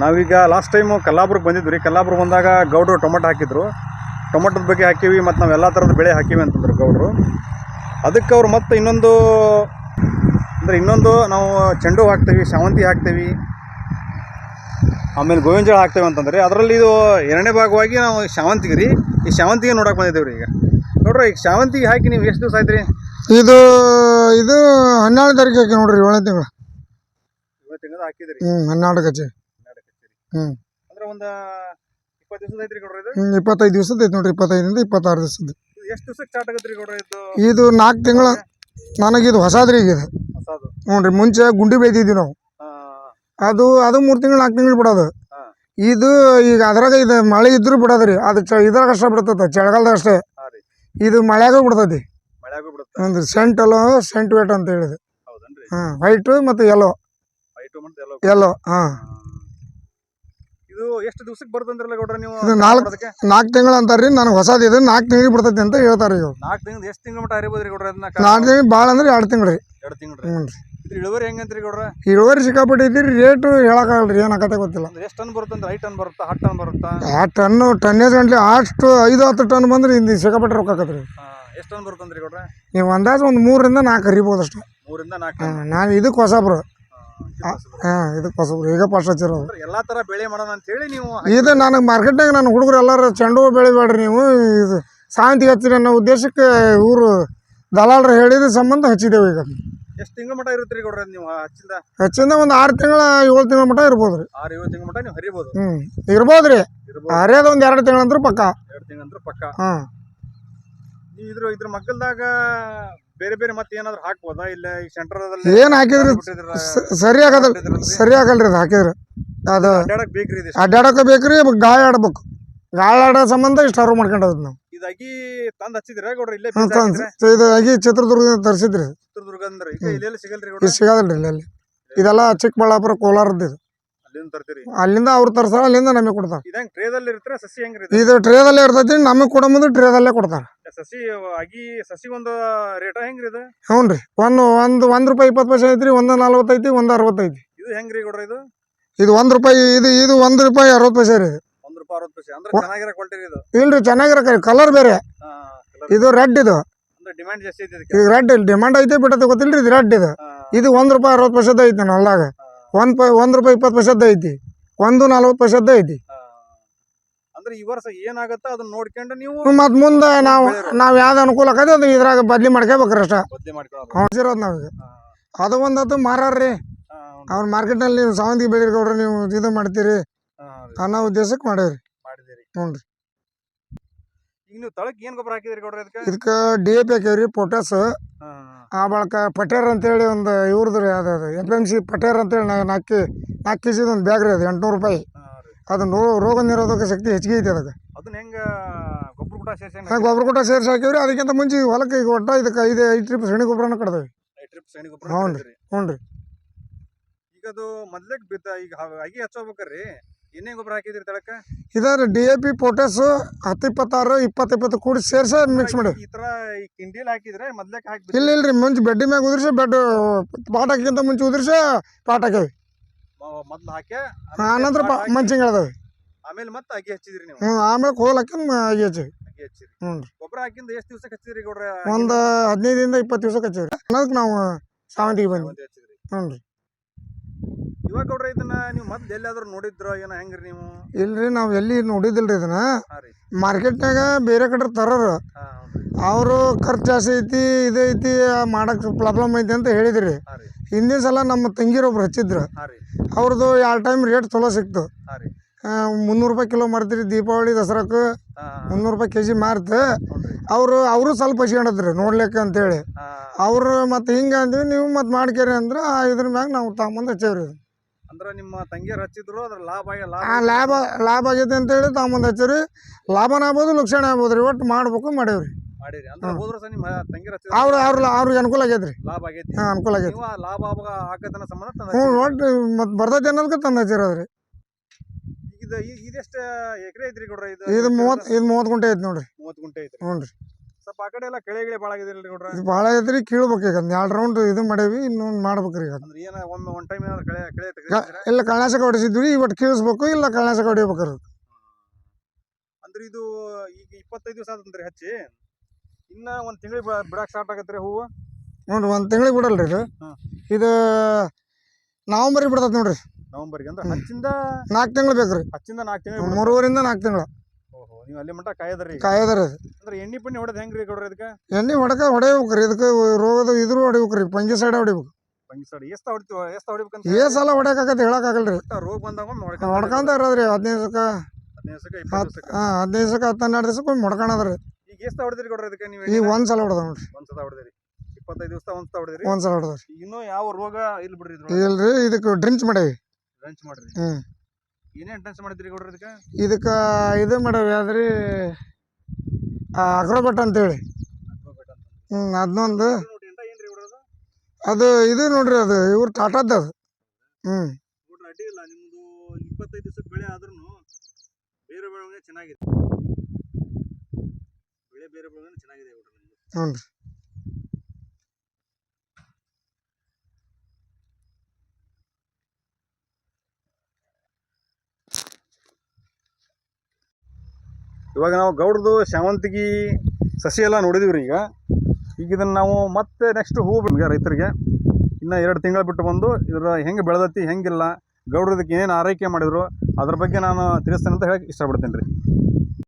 ನಾವೀಗ last time ಕಲ್ಲಾಪುರಕ್ಕೆ ಬಂದಿದ್ವಿ ರೀ. ಕಲ್ಲಾಪುರ ಬಂದಾಗ ಗೌಡ್ರು ಟೊಮೆಟೊ ಹಾಕಿದ್ರು. ಟೊಮೆಟೊದ ಬಗ್ಗೆ ಹಾಕೀವಿ ಮತ್ತು ನಾವು ಎಲ್ಲ ಥರದ ಬೆಳೆ ಹಾಕೀವಿ ಅಂತಂದ್ರು ಗೌಡ್ರು. ಅದಕ್ಕೆ ಅವ್ರು ಮತ್ತೆ ಇನ್ನೊಂದು ಅಂದರೆ ಇನ್ನೊಂದು ನಾವು ಚೆಂಡು ಹಾಕ್ತೀವಿ ಶಾವಂತಿ ಹಾಕ್ತೀವಿ ಆಮೇಲೆ ಗೋವಿನ ಜೋಳ ಹಾಕ್ತೇವೆ ಅಂತಂದ್ರೆ ಅದರಲ್ಲಿ ಇದು ಎರಡನೇ ಭಾಗವಾಗಿ ನಾವು ಶಾವಂತಿಗೆ ರೀ. ಈ ಶಾವಂತಿಗೆ ನೋಡಕ್ಕೆ ಬಂದಿದ್ದೇವೆ ರೀ ಈಗ. ನೋಡ್ರಿ ಈಗ ಶಾವಂತಿಗೆ ಹಾಕಿ ನೀವು ಎಷ್ಟು ದಿವಸ ಆಯ್ತು ರೀ? ಇದು ಇದು ಹನ್ನೆರಡು ತಾರೀಕು ಹಾಕಿ ನೋಡ್ರಿ ಏಳನೇ ತಿಂಗಳು. ಇವತ್ತು ಹಾಕಿದ್ರಿ ಹ್ಞೂ ಹನ್ನೆರಡು ಕಚ್ಚಿ ಹ್ಞೂ ಅಂದ್ರೆ ಒಂದು ಇಪ್ಪತ್ತು ದಿವಸ ಐತ್ರಿ ಗೌಡ್ರ ಇದು? ಹ್ಞೂ ಇಪ್ಪತ್ತೈದು ದಿವಸದ ಐತೆ ನೋಡ್ರಿ ಇಪ್ಪತ್ತೈದರಿಂದ ಇಪ್ಪತ್ತಾರು ದಿವಸದ್ದು ಇದು ಎಷ್ಟು ದಿವಸಕ್ಕೆ ಸ್ಟಾರ್ಟ್ ಆಗುತ್ತೆ ರೀ ಗೌಡ್ರ ಇದು? ಇದು ನಾಲ್ಕು ತಿಂಗಳ ನನಗಿದು ಹೊಸದ್ರಿ ಈಗ ಇದು. ಹೊಸದು. ಹ್ಞೂ ರೀ ಮುಂಚೆ ಗುಂಡಿ ಬೈದಿದ್ವಿ ನಾವು. ಅದು ಅದು ಮೂರು ತಿಂಗಳು ನಾಲ್ಕು ತಿಂಗಳು ಬಿಡೋದು. ಹಾ. ಇದು ಈಗ ಅದ್ರಾಗ ಇದು ಮಳೆ ಇದ್ರೂ ಬಿಡೋದ್ರಿ ಅದು ಚ ಇದ್ರಾಗ ಅಷ್ಟೇ ಬಿಡ್ತೈತೆ ಚಳಿಗಾಲದಾಗ ಅಷ್ಟೇ. ಹಾಂ ರೀ. ಇದು ಮಳೆಯಾಗ ಬಿಡ್ತೈತಿ ಮಳೆಯಾಗೂ ಬಿಡುತ್ತೆ? ಒಂದು ಸೆಂಟ್ ಅಲ್ಲೋ ಸೆಂಟ್ ವೇಟ್ ಅಂತ ಹೇಳಿದೆ ಹೌದನ್ರಿ? ಹಾಂ ವೈಟು ಮತ್ತು ಎಲ್ಲೋ ವೈಟು ಮತ್ತು ಎಲ್ಲೋ ಹಾ. ಹಾಂ. ಇದು ಎಷ್ಟು ದಿವಸಕ್ಕೆ ಬರ್ತಂದ್ರಲ್ಲ ಗೌಡ್ರ ನೀವು ಇದು ನಾಲ್ಕು- ಮಾಡೋದಕ್ಕೆ ನಾಲ್ಕು ತಿಂಗಳು ಅಂತಾರೆ ರೀ ನನಗೆ ಹೊಸದು ಇದು ನಾಲ್ಕು ತಿಂಗಳಿಗೆ ಬರ್ತೈತಿ ಅಂತ ಹೇಳ್ತಾರೆ ಇವ್ರು. ನಾಲ್ಕು ತಿಂಗಳು ಎಷ್ಟು ತಿಂಗಳು ಮಟ್ಟ ಹರಿಬೋದು ರೀ ಗೌಡ್ರ ಅದನ್ನ ನಾಲ್ಕು ತಿಂಗಳು ಭಾಳ ಅಂದ್ರೆ ಎರಡು ತಿಂಗಳು ರೀ. ಎರಡು ತಿಂಗಳು ಹ್ಞೂ ರೀ. ಇದ್ರ ಇಳುವರಿ ಹೆಂಗಂತ್ರಿ ಗೌಡ್ರ? ಇಳುವರಿ ಸಿಕ್ಕಾಪಟ್ಟೆ ಐತಿ ರೇಟು ಹೇಳೋಕ್ಕಾಗಲ್ಲ ರೀ ಏನಾಗತ್ತೆ ಗೊತ್ತಿಲ್ಲ. ಅಂದ್ರೆ ಎಷ್ಟು ಟನ್ ಬರುತ್ತಂದ್ರೆ ಐದು ಟನ್ ಬರುತ್ತಾ ಹತ್ತು ಟನ್ ಬರುತ್ತಾ? ಆ ಟನ್ನು ಟನ್ನೇಜ್ ಗಂಟ್ಲೆ ಅಷ್ಟು ಐದು ಹತ್ತು ಟನ್ ಬಂದ್ರೆ ಇಂದು ಸಿಕ್ಕಾಪಟ್ಟೆ ರೊಕ್ಕ ಆಕತ್ತೆ ರೀ ಎಷ್ಟು ಟನ್ ಬರುತ್ತಂದ್ರಿ ಗೌಡ್ರ? ನೀವು ಅಂದಾಜು ಒಂದು ಮೂರರಿಂದ ನಾಲ್ಕು ಹರಿಬೋದು ಅಷ್ಟೇ ಮೂರಿಂದ ನಾಲ್ಕು ಹಾಂ ಟನ್ ನಾನು ಇದಕ್ಕೆ ಹೊಸಬ್ರು. ಹಾ, ಇದು ಹೊಸಬ್ರು ಈಗ ಫಸ್ಟ್ ಹಚ್ಚಿರೋದು. ಎಲ್ಲಾ ತರ ಬೆಳೆ ಮಾಡೋಣ ಅಂತ ಹೇಳಿ ನೀವು ಇದು ನನಗೆ ಮಾರ್ಕೆಟ್ನಾಗ ನನ್ನ ಹುಡುಗರು ಎಲ್ಲರೂ ಚೆಂಡು ಹೂ ಬೆಳಿಬೇಡ್ರಿ ನೀವು. ಇದು ಸಾಯಂತಿ ಹಚ್ಚಿರಿ ಅನ್ನೋ ಉದ್ದೇಶಕ್ಕೆ ಇವರು ದಲಾಲರು ಹೇಳಿದ ಸಂಬಂಧ ಹಚ್ಚಿದ್ದೇವೆ ಈಗ. ಎಷ್ಟು ತಿಂಗಳ ಮಟ್ಟ ಇರುತ್ತೆ ರೀ ಗೌಡ್ರ ನೀವು ಹಚ್ಚಿಂದ? ಹಚ್ಚಿಂದ ಒಂದು ಆರು ತಿಂಗಳ ಏಳು ತಿಂಗಳ ಮಟ್ಟ ಇರ್ಬೋದು ರೀ ಆರು ಏಳು ತಿಂಗಳ ಮಟ್ಟ ನೀವು ಹರಿಬೋದು. ಹ್ಞೂ ಇರ್ಬೋದು ರೀ ಇರ್ಬೋದು. ಹರಿಯೋದು ಒಂದು ಎರಡು ತಿಂಗಳ ಅಂದ್ರೆ ಪಕ್ಕ. ಎರಡು ತಿಂಗಳ ಅಂದ್ರೆ ಪಕ್ಕ. ಹಾಂ. ಇದ್ರ ಇದ್ರ ಮಗ್ಗಲ್ದಾಗ ಬೇರೆ ಬೇರೆ ಮತ್ತೆ ಏನಾದ್ರು ಹಾಕ್ಬೋದಾ? ಇಲ್ಲ ಈ ಸೆಂಟರ್ ಏನು ಹಾಕಿದ್ರಿ? ಸರಿ ಆಗದಲ್ಲ ಸರಿ ಆಗಲ್ರಿ ಅದು ಹಾಕಿದ್ರೆ. ಅದು ಅಡ್ಡಾಡಕ್ ಬೇಕ್ರಿ ಇದು ಅಡ್ಡಾಡಕ್ಕೆ ಬೇಕ್ರಿ ಗಾಳಿ ಆಡ್ಬೇಕು. ಗಾಳಿ ಆಡೋ ಸಂಬಂಧ ಇಷ್ಟು ಅವ್ರು ಮಾಡ್ಕೊಂಡದ್ ನಾವು. ಇದಾಗಿ ತಂದ ಹಚ್ಚಿದ್ರ ಗೌಡ್ರ? ಇಲ್ಲೇ? ಇದು ಚಿತ್ರದುರ್ಗದಿಂದ ತರಿಸಿದ್ರಿ. ಚಿತ್ರದುರ್ಗ ಅಂದ್ರೆ ಈಗ ಇಲ್ಲೆಲ್ಲ ಸಿಗಲ್ರಿ ಗೌಡ್ರ? ಸಿಗೋದಿಲ್ರಿ ಇಲ್ಲಿ ಅಲ್ಲಿ ಇದೆಲ್ಲ ಚಿಕ್ಕಬಳ್ಳಾಪುರ ಕೋಲಾರದ್ದು ಇದು. ಅಲ್ಲಿಂದ ತರ್ತೀರಿ? ಅಲ್ಲಿಂದ ಅವ್ರು ತರ್ಸಾರ ಅಲ್ಲಿಂದ ನಮಗೆ ಕೊಡ್ತಾರ. ಇದ್ ಟ್ರೇದಲ್ಲಿ ಇರ್ತಾರೆ? ಸಸಿ ಇದು? ಟ್ರೇದಲ್ಲೇ ಇರ್ತೈತಿ ನಮಗೆ ಕೊಡೋ ಮುಂದೆ ಟ್ರೇದಲ್ಲೇ ಕೊಡ್ತಾರ. ಸಸಿ ಅಗಿ ಸಸಿ ಒಂದು ರೇಟ್ ಹೆಂಗ್ರಿ ಇದು? ಹ್ಞೂ ರೀ ಒಂದು ಒಂದು ಒಂದು ರೂಪಾಯಿ ಇಪ್ಪತ್ತು ಪೈಸೆ ಐತ್ರಿ ಒಂದು ನಲ್ವತ್ತೈತಿ ಒಂದು ಅರವತ್ತೈತಿ ಇದು ಹೆಂಗ್ರಿ ಕೊಡ್ರಿ ಇದು? ಇದು ಒಂದು ರೂಪಾಯಿ ಇದು ಇದು ಒಂದು ರೂಪಾಯಿ ಅರವತ್ತು ಪೈಸೆ ರೀ ಒಂದ್ ರೂಪಾಯಿ ಅರವತ್ತು ಪೈಸೆ ಅಂದ್ರೆ ಚೆನ್ನಾಗಿರೋ ಕ್ವಾಲಿಟಿ ಇದು? ಇಲ್ರಿ ಚೆನ್ನಾಗಿರೋ ಕಲರ್ ಬೇರೆ. ಇದು ರೆಡ್ ಇದು. ಡಿಮ್ಯಾಂಡ್ ಜಾಸ್ತಿ ಐತಿ ಈಗ ರೆಡ್ ಡಿಮಾಂಡ್ ಐತೆ ಬಿಟ್ಟೈತೆ ಗೊತ್ತಿಲ್ರಿ ಇದು ರೆಡ್ ಇದು. ಇದು ಒಂದು ರೂಪಾಯಿ ಅರವತ್ತು ಪೈಸೆ ಐತಿ ನಾನು ಹೊಲ್ದಾಗ ಒಂದು ಪೈ ಒಂದು ರೂಪಾಯಿ ಇಪ್ಪತ್ತು ಪೈಸದ್ದು ಐತಿ. ಒಂದು ನಲ್ವತ್ತು ಪೈಸದ್ದು ಐತಿ. ಅಂದ್ರೆ ಈ ವರ್ಷ ಏನಾಗುತ್ತೆ ಅದನ್ನ ನೋಡ್ಕೊಂಡು ನೀವು ಮತ್ತು ಮುಂದೆ ನಾವು ನಾವು ಯಾವ್ದು ಅನುಕೂಲ ಆಗತ್ತೆ ಅದು ಇದ್ರಾಗ ಬದ್ಲಿ ಮಾಡ್ಕೋಬೇಕ್ರಿ ಅಷ್ಟ. ಹೊಡ್ಸಿರೋದು ನಾವೀಗ ಅದು ಒಂದು ಅದು ಮಾರಾರ್ರಿ. ಅವ್ರ ಮಾರ್ಕೆಟ್ ಅವ್ರ ಮಾರ್ಕೆಟ್ನಲ್ಲಿ ನೀವು ಸಾವಂತಿಗೆ ಬೆಳೀರಿ ಕೊಡ್ರಿ ನೀವು ಇದು ಮಾಡ್ತೀರಿ ಅನ್ನೋ ಉದ್ದೇಶಕ್ಕೆ ಮಾಡೇವ್ರಿ. ಹ್ಞೂ ರೀ ಈಗ ನೀವು ತಳಕ್ ಏನ್ ಗೊಬ್ಬರ ಹಾಕಿದ್ರಿ ಗೌಡ್ರ ಇದಕ್ಕೆ? ಇದಕ್ಕೆ ಡಿ ಎ ಪಿ ಹಾಕೇವ್ರಿ ಪೊಟ್ಯಾಸ್ ಆ, ಬಳಕ ಪಟೇರ್ ಅಂತೇಳಿ ಒಂದು ಇವ್ರದ್ರಿ ಅದು ಎಫ್ ಎಂ ಸಿ ಪಟೇರ್ ಅಂತೇಳಿ ನಾ- ನಾಲ್ಕು ನಾಲ್ಕು ಕೆ ಜಿದು ಒಂದು ಬ್ಯಾಗ್ ರೀ ಅದು ಎಂಟುನೂರು ರೂಪಾಯಿ. ಅದು ನೋ ರೋಗ ನಿರೋಧಕ ಶಕ್ತಿ ಹೆಚ್ಚಿಗೆ ಐತಿ ಅದಕ್ಕೆ. ಅದನ್ನ ಹೆಂಗ ಗೊಬ್ಬರ ಕೂಡ ಸೇರ್ಸಿ ಹಾಂ ಗೊಬ್ಬರ ಕೊಟ್ಟ ಸೇರಿಸಿ ಹಾಕಿವ್ರಿ ಅದಕ್ಕಿಂತ ಮುಂಚೆ ಹೊಲಕ್ಕೆ ಈಗ ಒಟ್ಟ ಇದಕ್ಕೆ ಐದು ಐದು ಟ್ರಿಪ್ ಸೆಣಿ ಗೊಬ್ಬರನ ಕಡ್ದೇವಿ ಟ್ರಿಪ್ ಸೈನಿಕ ಗೊಬ್ಬರ ಹ್ಞೂ ರೀ ಹ್ಞೂ ರೀ. ಈಗ ಅದು ಮೊದ್ಲೇಕ್ ಬಿದ್ದ ಈಗ ಹ- ಅಗಿ ಹಚ್ಚೋಬೇಕ್ರಿ ಏನೇ ಗೊಬ್ಬರ ಹಾಕಿದ್ರಿ ತಳಕ? ಇದರ ಡಿ ಎ ಪಿ ಪೊಟ್ಯಾಸು ಹತ್ತು ಇಪ್ಪತ್ತಾರು ಇಪ್ಪತ್ತು ಇಪ್ಪತ್ತು ಕೂಡಿ ಸೇರಿಸಿ ಮಿಕ್ಸ್ ಮಾಡಿ. ಈ ತರ ಈ ಕಿಂಡಿಲ್ ಹಾಕಿದ್ರೆ ಮೊದ್ಲೇಕ್ ಹಾಕಿ ಇಲ್ಲ ಇಲ್ರಿ ಮುಂಚೆ ಬೆಡ್ಡಿ ಮ್ಯಾಗ ಉದುರ್ಸಿ ಬೆಡ್ ಪಾಟ್ ಹಾಕಿಂತ ಮುಂಚೆ ಉದುರ್ಸಿ ಪಾಟ್ ಹಾಕೇವಿ ಮೊದ್ಲು ಹಾಕಿ ಆನಂತರ ಮಂಚಿಂಗ್ ಹೇಳ್ದವಿ ಆಮೇಲೆ ಮತ್ತೆ ಅಗಿ ಹಚ್ಚಿದ್ರಿ ನೀವು. ಹ್ಞೂ ಆಮೇಲೆ ಕೋಲ್ ಹಾಕಿ ಅಗಿ ಹಚ್ಚಿವಿ ಹ್ಞೂ ಗೊಬ್ಬರ ಹಾಕಿಂದ ಎಷ್ಟು ದಿವಸಕ್ಕೆ ಹಚ್ಚಿದ್ರಿ ಗೌಡ್ರ ಒಂದು ಹದಿನೈದರಿಂದ ಇಪ್ಪತ್ತು ದಿವ್ಸಕ್ಕೆ ಹಚ್ಚಿವ್ರಿ. ಅನ್ನೋದಕ್ಕೆ ನಾವು ಸಾವಂತಿಗೆ ಬಂದ್ವಿ. ಹ್ಞೂ ರೀ. ಇವಾಗ ಗೌಡ್ರ ಇದನ್ನ ನೀವು ಮತ್ತೆ ಎಲ್ಲಾದ್ರೂ ನೋಡಿದ್ರ? ಏನ ಹೆಂಗ್ರಿ ನೀವು? ಇಲ್ರಿ ನಾವು ಎಲ್ಲಿ ನೋಡಿದಿಲ್ರಿ ಇದನ್ನ? ಹಾ ರೀ. ಮಾರ್ಕೆಟ್ನಾಗ ಬೇರೆ ಕಡೆ ತರೋರು. ಹಾ ಹೌದ್ರಿ. ಅವರು ಖರ್ಚು ಜಾಸ್ತಿ ಐತಿ ಇದೈತಿ ಮಾಡಕ್ಕೆ ಪ್ರಾಬ್ಲಮ್ ಐತಿ ಅಂತ ಹೇಳಿದ್ರಿ. ಹಾ ರೀ. ಹಿಂದಿನ ಸಲ ನಮ್ಮ ತಂಗಿರೊಬ್ರು ಹಚ್ಚಿದ್ರು. ಹಾ ರೀ. ಅವ್ರದ್ದು ಎರಡು ಟೈಮ್ ರೇಟ್ ಚಲೋ ಸಿಕ್ತು. ಹಾ ರೀ. ಆ, ಮುನ್ನೂರು ರೂಪಾಯಿ ಕಿಲೋ ಮಾರ್ತೀರಿ ದೀಪಾವಳಿ ದಸರಾಕ್ಕೆ ಹಾ ಮುನ್ನೂರು ರೂಪಾಯಿ ಕೆ ಜಿ ಮಾರ್ತ. ನೋಡ್ರಿ ಅವರು ಅವರು ಸ್ವಲ್ಪ ಹಚ್ಕೊಂಡಿದ್ರು ನೋಡ್ಲಿಕ್ಕೆ ಅಂತೇಳಿ. ಹಾ. ಅವರು ಮತ್ತು ಹಿಂಗೆ ಅಂದ್ವಿ ನೀವು ಮತ್ತು ಮಾಡ್ಕೇರಿ ಅಂದ್ರೆ ಆ ಇದ್ರ ಮ್ಯಾಗ ನಾವು ತಗೊಂಬಂದು ಹಚ್ಚೇವ್ರಿ. ಅಂದ್ರ ನಿಮ್ಮ ತಂಗಿಯರು ಹಚ್ಚಿದ್ರು ಅದ್ರ ಲಾಭ ಆಗಿ ಲಾಭ ಆ ಲಾಭ ಲಾಭ ಆಗೈತೆ ಅಂತೇಳಿ ತಗೊಂಬಂದು ಹಚ್ಚೇವ್ರಿ. ಲಾಭನ ಆಗ್ಬೋದು ಲಕ್ಷಣ ಆಗ್ಬೋದು ರೀ ಒಟ್ಟು ಮಾಡ್ಬೇಕು ಮಾಡೇವ್ರಿ. ಮಾಡಿರಿ. ಅಂದ್ರೆ ಹೋದ್ರ ವರ್ಷ ನಿಮ್ಮ ತಂಗಿಯರು ಹಚ್ಚಿದ್ರು ಅವ್ರು ಅವ್ರ ಅವ್ರಿಗೆ ಅನುಕೂಲ ಆಗೈತೆ ರೀ ಲಾಭ ಆಗೈತಿ. ಹಾಂ ಅನುಕೂಲ ಆಗೈತೆ ನೀವು ಆ ಲಾಭ ಆಗತನ ಸಂಬಂಧ ತಂದ್ ಹ್ಞೂ. ಒಟ್ಟು ಮತ್ತು ಬರ್ತೈತೆ ಅನ್ನೋದಕ್ಕೆ ತಂದು ಹಚ್ಚಿರೋದ್ರಿ. ಈಗ ಇದು ಇದೆಷ್ಟ ಎಕರೆ ಐತ್ರಿ ಕೊಡ್ರಿ ಇದು ಇದು ಮೂವತ್ತು ಇದು ಮೂವತ್ತು ಗುಂಟೆ ಐತೆ ನೋಡ್ರಿ. ಮೂವತ್ತು ಗುಂಟೆ ಐತ್ರಿ. ಹ್ಞೂ ರೀ ಸ್ವಲ್ಪ ಆ ಕಡೆ ಎಲ್ಲ ಕೆಳೆ ಗಿಳೆ ಭಾಳ ಆಗಿದಿಲ್ರಿ ಗೌಡ್ರ ಇದು ಭಾಳ ಐತ್ರಿ ಕೀಳ್ಬೇಕು ಈಗ. ಒಂದು ಎರಡು ರೌಂಡ್ ಇದು ಮಾಡೇವಿ ಇನ್ನೊಂದು ಮಾಡ್ಬೇಕ್ರಿ ಈಗ. ಅಂದ್ರೆ ಏನ ಒಮ್ಮೆ ಒನ್ ಟೈಮ್ ಏನಾದ್ರು ಕಳೆ ಕಳೆ ತೆಗೆದಿದ್ದೀರಾ? ಇಲ್ಲ ಕಳ್ಳಾಸಕ ಹೊಡಿಸಿದ್ವಿ ಇವತ್ತು ಕೀಳಿಸ್ಬೇಕು ಇಲ್ಲ ಕಳ್ಳಾಸಕ ಹೊಡಿಬೇಕ್ರಿ. ಅಂದ್ರೆ ಇದು ಈಗ ಇಪ್ಪತ್ತೈದು ದಿವಸ ಆತಂತ್ರಿ ಹಚ್ಚಿ. ಇನ್ನ ಒಂದ್ ತಿಂಗಳು ಬಿಡಾಕ್ ಸ್ಟಾರ್ಟ್ ಆಗತ್ರಿ ಹೂವು? ನೋಡ್ರಿ ಒಂದು ತಿಂಗಳಿಗೆ ಬಿಡಲ್ರಿ ಇದು. ಹಾ. ಇದು ನವಂಬರಿಗೆ ಬಿಡ್ತೈತೆ ನೋಡ್ರಿ. ನವಂಬರ್ಗೆ ಅಂದ್ರೆ. ಹಚ್ಚಿಂದ ನಾಲ್ಕು ತಿಂಗಳು ಬೇಕ್ರಿ. ಹಚ್ಚಿಂದ ನಾಲ್ಕು ತಿಂಗಳು ಮೂರುವರಿಂದ ನಾಲ್ಕು ತಿಂಗಳು. ನೀವು ಅಲ್ಲಿ ಮಟ್ಟ ಕಾಯದ್ರಿ ಅಂದ್ರೆ ಎಣ್ಣೆ ಪಣ್ಣಿ ಹೊಡೆದ್ ಹೆಂಗ್ರಿ ಕೊಡ್ರಿ ಇದಕ್ಕೆ? ಎಣ್ಣೆ ಹೊಡಕ ಹೊಡೆಯಬೇಕ್ರಿ ಇದಕ್ಕೆ ರೋಗದ ಇದ್ರು ಹೊಡಿಬೇಕ್ರಿ ಪಂಜಿ ಸೈಡ್ ಹೊಡಿಬೇಕು. ಪಂಗಿ ಎಷ್ಟ ಹೊಡಿತೀವ ಎಷ್ಟ ಹೊಡಿಬೇಕಂತ? ಏ ಸಲ ಹೊಡ್ಯಾಕತ್ತೆ ಹೇಳಕ್ಕಾಗಲ್ರಿ ಒಟ್ಟ ರೋಗ ಬಂದಾಗ ಹೊಡ್ಕೊಂತ ಇರೋದ್ರಿ ಹದಿನೈದು ದಿವಸಕ್ಕೆ. ಹದಿನೈದು ಸಕ ಇಪ್ಪತ್ತು ದಿವಸಕ್ಕೆ? ಹಾಂ ಹದಿನೈದು ದಿವಸಕ್ಕೆ ಹೊಡ್ಕೊಳದ್ರಿ ಈಗ ಎಷ್ಟ ಹೊಡೆದ್ರಿ ಕೊಡ್ರಿ ಇದಕ್ಕೆ ನೀವು ಈಗ ಒಂದು ಸಲ ಹೊಡೆದ ನೋಡ್ರಿ. ಒಂದ್ ಸಲ ಹೊಡೆದಿರಿ. ಇಪ್ಪತ್ತೈದು ದಿವಸ ಒಂದ್ ಸಲ ಹೊಡೆದಿರಿ. ಒಂದು ಸಲ ಹೊಡೆದ್ರಿ ಇನ್ನೂ ಯಾವ ರೋಗ ಇಲ್ಲ ಬಿಡ್ರಿ ಇಲ್ರಿ ಇದಕ್ಕೆ ಡ್ರಿಂಕ್ಸ್ ಮಾಡಿ ಡ್ರಿಂಚ್ ಮಾಡ್ರಿ. ಹ್ಞೂ ಏನೇನ್ ಎಂಟ್ರೆನ್ಸ್ ಮಾಡಿದ್ರಿ ಗೌಡ್ರ ಇದಕ್ಕೆ? ಇದಕ್ಕೆ ಇದು ಮಾಡವ್ರಿ ಯಾವ್ದ್ರಿ ಅಗ್ರೋಬೆಟ್ ಅಂತೇಳಿ. ಹ್ಞೂ ಅದನ್ನೊಂದು ಅದು? ಇದು ನೋಡ್ರಿ ಅದು ಇವ್ರ ಟಾಟಾದ್ದು ಅದು. ಹ್ಞೂ ಅಡ್ಡಿ ಇಲ್ಲ ನಿಮ್ದು ಇಪ್ಪತ್ತೈದು ದಿವಸಕ್ಕೆ ಬೆಳೆ ಆದ್ರೂ ಬೇರೆ ಬೆಳವಣಿಗೆ ಚೆನ್ನಾಗಿದೆ. ಬೆಳೆ ಬೇರೆ ಬೆಳವಣಿಗೆ ಚೆನ್ನಾಗಿದೆ ಗೌಡ್ರ ನಿಮ್ದು. ಹ್ಞೂ ರೀ ಇವಾಗ ನಾವು ಗೌಡ್ರದು ಶಾವಂತಿಗೆ ಸಸಿ ಎಲ್ಲ ನೋಡಿದೀವಿ ಈಗ. ಈಗ ಇದನ್ನು ನಾವು ಮತ್ತೆ ನೆಕ್ಸ್ಟ್ ಹೂ ಬಿಡ್ಗೆ ರೈತರಿಗೆ. ಇನ್ನು ಎರಡು ತಿಂಗಳು ಬಿಟ್ಟು ಬಂದು ಇದರ ಹೆಂಗೆ ಬೆಳೆದತಿ, ಹೆಂಗಿಲ್ಲ ಗೌಡ್ರದಕ್ಕೆ ಏನೇನು ಆರೈಕೆ ಮಾಡಿದ್ರು, ಅದ್ರ ಬಗ್ಗೆ ನಾನು ತಿಳಿಸ್ತೇನೆ ಅಂತ ಹೇಳಕ್ಕೆ ಇಷ್ಟಪಡ್ತೀನಿ ರೀ.